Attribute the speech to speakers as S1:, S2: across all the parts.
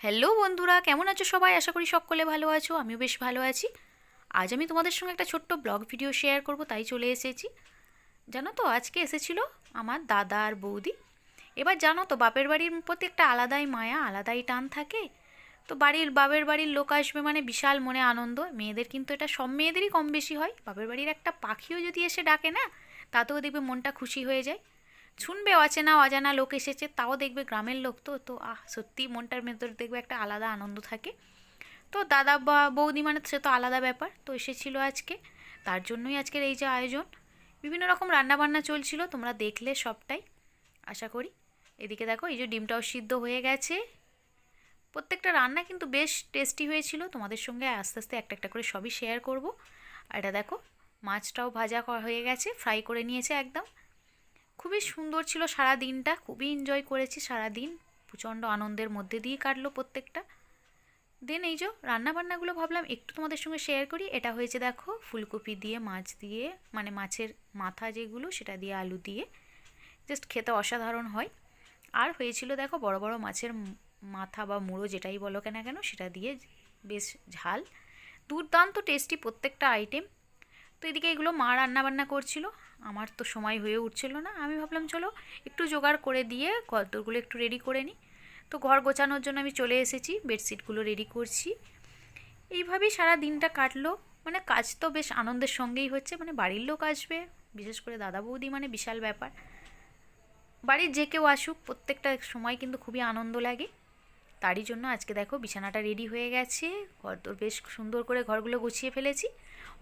S1: Hello বন্ধুরা, কেমন আছো সবাই? আশা করি সকলে ভালো আছো, আমিও বেশ ভালো আছি। আজ আমি তোমাদের সঙ্গে একটা ছোট্ট ব্লগ ভিডিও শেয়ার করব, তাই চলে এসেছি। জানো তো, আজকে এসেছিল আমার দাদা আর বৌদি। এবার জানো তো, বাপের বাড়ির প্রতি একটা আলাদাই মায়া, আলাদাই টান থাকে। তো বাড়ির, বাপের বাড়ির লোক আসবে মানে বিশাল মনে আনন্দ। মেয়েদের কিন্তু এটা সব মেয়েদেরই কম বেশি হয়। বাপের বাড়ির একটা পাখিও যদি এসে ডাকে না, তাতেও দেখবে মনটা খুশি হয়ে যায়। শুনবে অচেনা অজানা লোক এসেছে, তাও দেখবে গ্রামের লোক তো তো আহ সত্যি মনটার ভেতর দেখবে একটা আলাদা আনন্দ থাকে। তো দাদা বা বৌদি মানে সে তো আলাদা ব্যাপার, তো এসেছিল আজকে, তার জন্যই আজকের এই যে আয়োজন। বিভিন্ন রকম রান্নাবান্না চলছিল, তোমরা দেখলে সবটাই, আশা করি। এদিকে দেখো, এই যে ডিমটাও সিদ্ধ হয়ে গেছে। প্রত্যেকটা রান্না কিন্তু বেশ টেস্টি হয়েছিল, তোমাদের সঙ্গে আস্তে আস্তে একটা একটা করে সবই শেয়ার করব। আর এটা দেখো, মাছটাও ভাজা হয়ে গেছে ফ্রাই করে নিয়েছে একদম। খুবই সুন্দর ছিল সারা দিনটা খুবই এনজয় করেছি সারা দিন প্রচণ্ড আনন্দের মধ্যে দিয়ে কাটলো প্রত্যেকটা। দেন এই যে রান্নাবান্নাগুলো ভাবলাম, একটু তোমাদের সঙ্গে শেয়ার করি। এটা হয়েছে দেখো, ফুলকপি দিয়ে মাছ দিয়ে মানে মাছের মাথা যেগুলো, সেটা দিয়ে আলু দিয়ে। জাস্ট খেতে অসাধারণ হয়। আর হয়েছিল দেখো, বড় বড় মাছের মাথা বা মুড়ো যেটাই বলো কেন কেন, সেটা দিয়ে বেশ ঝাল। দুর্দান্ত টেস্টি প্রত্যেকটা আইটেম তো এদিকে এগুলো মা রান্না বান্না করছিল। আমার তো সময় হয়ে উঠছিল না, আমি ভাবলাম চলো একটু জোগাড় করে দিয়ে গদ্দরগুলো একটু রেডি করে নিই। তো ঘর গোছানোর জন্য আমি চলে এসেছি বেডশিটগুলো রেডি করছি। এইভাবেই সারা দিনটা কাটলো মানে কাজ তো বেশ আনন্দের সঙ্গেই হচ্ছে মানে বাড়ির লোক আসবে, বিশেষ করে দাদা বৌদি মানে বিশাল ব্যাপার। বাড়ির যে কেউ আসুক, প্রত্যেকটা সময় কিন্তু খুবই আনন্দ লাগে। তারই জন্য আজকে দেখো বিছানাটা রেডি হয়ে গেছে, ঘর তো বেশ সুন্দর করে ঘরগুলো গুছিয়ে ফেলেছি।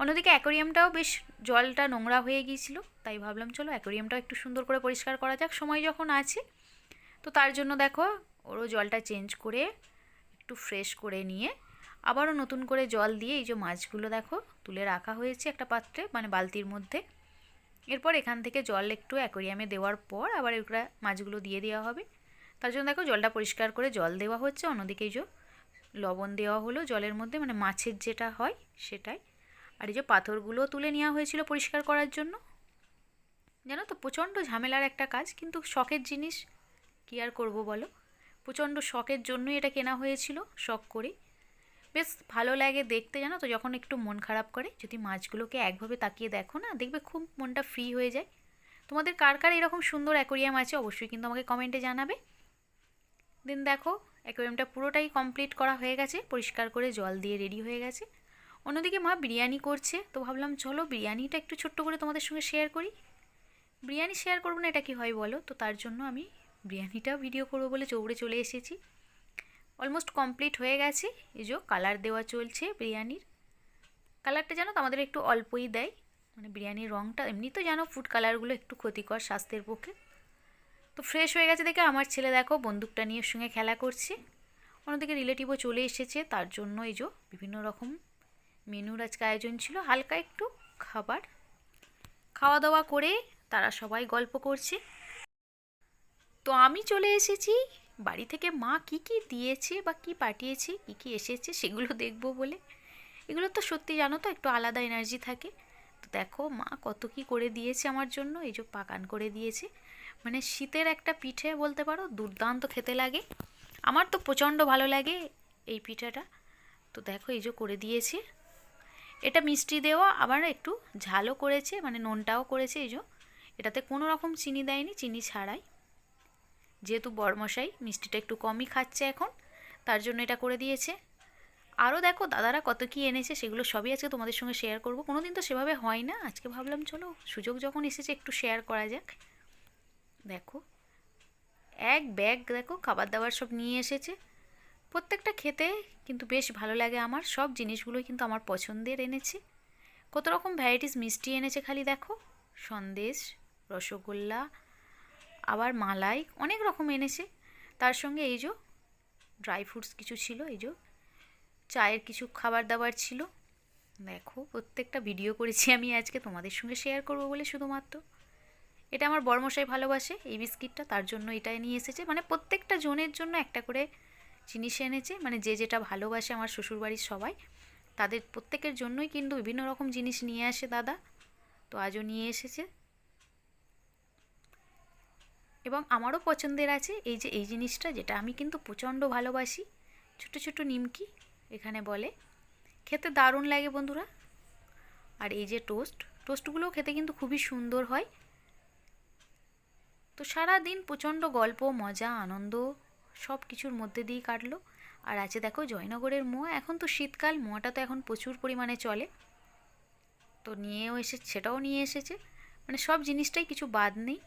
S1: অন্যদিকে অ্যাকোরিয়ামটাও বেশ জলটা নোংরা হয়ে গিয়েছিল, তাই ভাবলাম চলো অ্যাকোরিয়ামটাও একটু সুন্দর করে পরিষ্কার করা যাক। সময় যখন আছে, তো তার জন্য দেখো ওরও জলটা চেঞ্জ করে একটু ফ্রেশ করে নিয়ে আবারও নতুন করে জল দিয়ে এই যে মাছগুলো দেখো তুলে রাখা হয়েছে একটা পাত্রে মানে বালতির মধ্যে। এরপর এখান থেকে জল একটু অ্যাকোরিয়ামে দেওয়ার পর আবার এগুলো মাছগুলো দিয়ে দেওয়া হবে। তার জন্য দেখো জলটা পরিষ্কার করে জল দেওয়া হচ্ছে, অন্যদিকে এই যে লবণ দেওয়া হলো জলের মধ্যে মানে মাছের যেটা হয় সেটাই। আর এই যে পাথরগুলো তুলে নেওয়া হয়েছিল পরিষ্কার করার জন্য, জানো তো প্রচণ্ড ঝামেলার একটা কাজ, কিন্তু শখের জিনিস কী আর করব বলো? প্রচণ্ড শখের জন্যই এটা কেনা হয়েছিল, শখ করে বেশ ভালো লাগে দেখতে জানো তো, যখন একটু মন খারাপ করে, যদি মাছগুলোকে একভাবে তাকিয়ে দেখো না, দেখবে খুব মনটা ফ্রি হয়ে যায়। তোমাদের কার কার এরকম সুন্দর অ্যাকোরিয়াম আছে অবশ্যই কিন্তু আমাকে কমেন্টে জানাবে। দেন দেখো অ্যাকোরিয়ামটা পুরোটাই কমপ্লিট করা হয়ে গেছে, পরিষ্কার করে জল দিয়ে রেডি হয়ে গেছে। অন্যদিকে মা বিরিয়ানি করছে, তো ভাবলাম চলো বিরিয়ানিটা একটু ছোট্ট করে তোমাদের সঙ্গে শেয়ার করি। বিরিয়ানি শেয়ার করব না, এটা কি হয় বলো? তো তার জন্য আমি বিরিয়ানিটা ভিডিও করব বলে চৌড়ে চলে এসেছি। অলমোস্ট কমপ্লিট হয়ে গেছে, এই যে কালার দেওয়া চলছে বিরিয়ানির। কালারটা জানো তো আমাদের একটু অল্পই দেয় মানে বিরিয়ানির রঙটা এমনি তো জানো ফুড কালারগুলো একটু ক্ষতিকর স্বাস্থ্যের পক্ষে। তো ফ্রেশ হয়ে গেছে দেখে আমার ছেলে দেখো বন্দুকটা নিয়ে সঙ্গে খেলা করছে। অন্যদিকে রিলেটিভও চলে এসেছে, তার জন্য এই যে বিভিন্ন রকম মেনুর আজকে আয়োজন ছিল হালকা একটু খাবার। খাওয়া দাওয়া করে তারা সবাই গল্প করছে। তো আমি চলে এসেছি। বাড়ি থেকে মা কি কি দিয়েছে বা কি পাঠিয়েছে, কি কি এসেছে সেগুলো দেখব বলে। এগুলো তো সত্যি জানো তো, একটু আলাদা এনার্জি থাকে। তো দেখো মা কত কি করে দিয়েছে আমার জন্য, এই যে পাকান করে দিয়েছে। মানে শীতের একটা পিঠে বলতে পারো, দুর্দান্ত খেতে লাগে। আমার তো প্রচণ্ড ভালো লাগে এই পিঠাটা। তো দেখো এই যে করে দিয়েছে। এটা মিষ্টি দেওয়া, আবার একটু ঝালও করেছে মানে নোনটাও করেছে এই যে। এটাতে কোনো রকম চিনি দেয়নি, চিনি ছাড়াই। যেহেতু বরমশাই মিষ্টিটা একটু কমই খাচ্ছে এখন, তার জন্য এটা করে দিয়েছে। আরও দেখো, দাদারা কত কী এনেছে, সেগুলো সবই আজকে তোমাদের সঙ্গে শেয়ার করব। কোনো দিন তো সেভাবে হয় না, আজকে ভাবলাম চলো, সুযোগ যখন এসেছে একটু শেয়ার করা যাক। দেখো, এক ব্যাগ দেখো, খাবার দাবার সব নিয়ে এসেছে। প্রত্যেকটা খেতে কিন্তু বেশ ভালো লাগে আমার। সব জিনিসগুলোই কিন্তু আমার পছন্দের এনেছে। কত রকম ভ্যারাইটিস মিষ্টি এনেছে খালি দেখো। সন্দেশ, রসগোল্লা, আবার মালাই, অনেক রকম এনেছে। তার সঙ্গে এই যে ড্রাই ফ্রুটস কিছু ছিল, এই যে চায়ের কিছু খাবার দাবার ছিল। দেখো, প্রত্যেকটা ভিডিও করেছি আমি আজকে, তোমাদের সঙ্গে শেয়ার করব বলে শুধুমাত্র। এটা আমার বর্মশাই ভালোবাসে, এই বিস্কিটটা তার জন্য এটাই নিয়ে এসেছে। মানে প্রত্যেকটা জনের জন্য একটা করে জিনিস এনেছে মানে যে যেটা ভালোবাসে আমার শ্বশুরবাড়ির সবাই, তাদের প্রত্যেকের জন্যই কিন্তু বিভিন্ন রকম জিনিস নিয়ে আসে দাদা। তো আজও নিয়ে এসেছে। এবং আমারও পছন্দের আছে এই যে, এই জিনিসটা যেটা আমি কিন্তু প্রচণ্ড ভালোবাসি। ছোট ছোট নিমকি, এখানে বলে। খেতে দারুণ লাগে বন্ধুরা। আর এই যে টোস্ট, টোস্টগুলোও খেতে কিন্তু খুবই সুন্দর হয়। তো সারা দিন প্রচণ্ড গল্প, মজা, আনন্দ সব কিছুর মধ্যে দিয়েই কাটলো। আর আছে দেখো জয়নগরের মোয়া। এখন তো শীতকাল, মোয়াটা তো এখন প্রচুর পরিমাণে চলে। তো নিয়েও এসে সেটাও নিয়ে এসেছে। মানে সব জিনিসটাই কিছু বাদ নেই।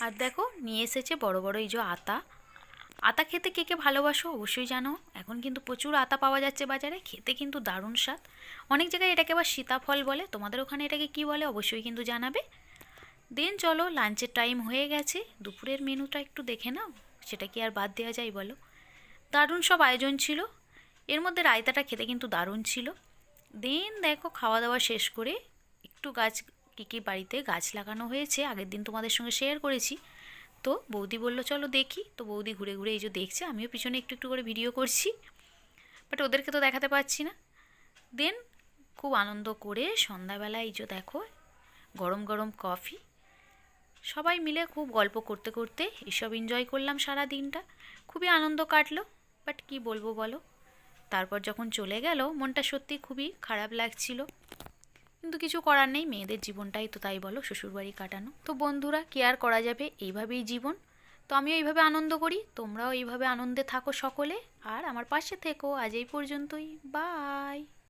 S1: আর দেখো নিয়ে এসেছে বড় বড় এই যে আতা। আতা খেতে কে কে ভালোবাসো অবশ্যই জানো। এখন কিন্তু প্রচুর আতা পাওয়া যাচ্ছে বাজারে, খেতে কিন্তু দারুণ স্বাদ। অনেক জায়গায় এটাকে আবার সীতাফল বলে। তোমাদের ওখানে এটাকে কি বলে অবশ্যই কিন্তু জানাবে। দেন চলো লাঞ্চের টাইম হয়ে গেছে। দুপুরের মেনুটা একটু দেখে নাও, সেটা কি আর বাদ দেওয়া যায় বলো। দারুণ সব আয়োজন ছিল। এর মধ্যে রায়তাটা খেতে কিন্তু দারুণ ছিল। দেন দেখো খাওয়া দাওয়া শেষ করে একটু গাছ, কী কী বাড়িতে গাছ লাগানো হয়েছে, আগের দিন তোমাদের সঙ্গে শেয়ার করেছি। তো বৌদি বলল, চলো দেখি। তো বৌদি ঘুরে ঘুরে এই যে দেখছে, আমিও পিছনে একটু একটু করে ভিডিও করছি। বাট ওদেরকে তো দেখাতে পারছি না। দেন খুব আনন্দ করে সন্ধ্যাবেলা এই যে দেখো, গরম গরম কফি সবাই মিলে খুব গল্প করতে করতে এসব এনজয় করলাম সারা দিনটা। খুবই আনন্দ কাটলো বাট কি বলব বলো? তারপর যখন চলে গেল, মনটা সত্যি খুবই খারাপ লাগছিল। কিন্তু কিছু করার নেই, মেয়েদের জীবনটাই তো তাই বলো, শ্বশুরবাড়ি কাটানো। তো বন্ধুরা, কি আর করা যাবে? এইভাবেই জীবন। তো আমিও এইভাবে আনন্দ করি, তোমরাও এইভাবে আনন্দে থাকো সকলে, আর আমার পাশে থেকো। আজ এই পর্যন্তই বাই